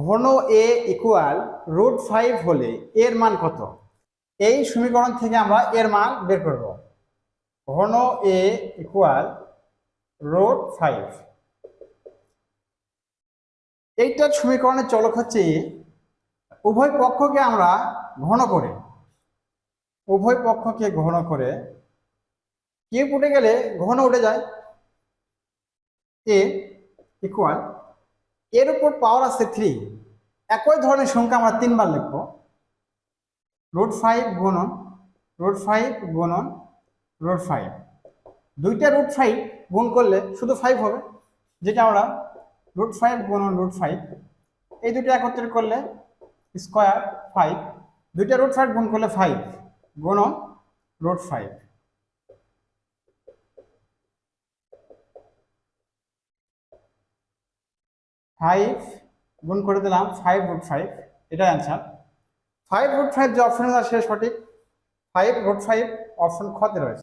ঘন এ equal root five হলে এর মান কত? এই সমীকরণ থেকে আমরা এর মান বের করব। ঘন এ ইকুয়াল রুট ফাইভ এইটার সমীকরণের চলক হচ্ছে উভয় পক্ষকে আমরা ঘন করে, উভয় পক্ষকে ঘন করে কিউব উঠে গেলে ঘন উঠে যায়। এ ইকুয়াল এর উপর পাওয়ার আছে থ্রি একই ধরনের সংখ্যা আমরা তিনবার লিখব। রুট ফাইভ গুণন রুট ফাইভ গুণন রুট ফাইভ দুইটা রুট ফাইভ গুণ করলে শুধু ফাইভ হবে, যেটা আমরা রুট ফাইভ গুণন রুট ফাইভ এই দুটো একত্রিত করলে স্কোয়ার ফাইভ দুইটা রুট ফাইভ গুণ করলে ফাইভ গুণন রুট ফাইভ ফাইভ গুণ করে দিলাম ফাইভ রুট ফাইভ এটাই অ্যান্সার ফাইভ রুট ফাইভ যে অপশন আছে সঠিক। ফাইভ রুট ফাইভ অপশন খতে রয়েছে।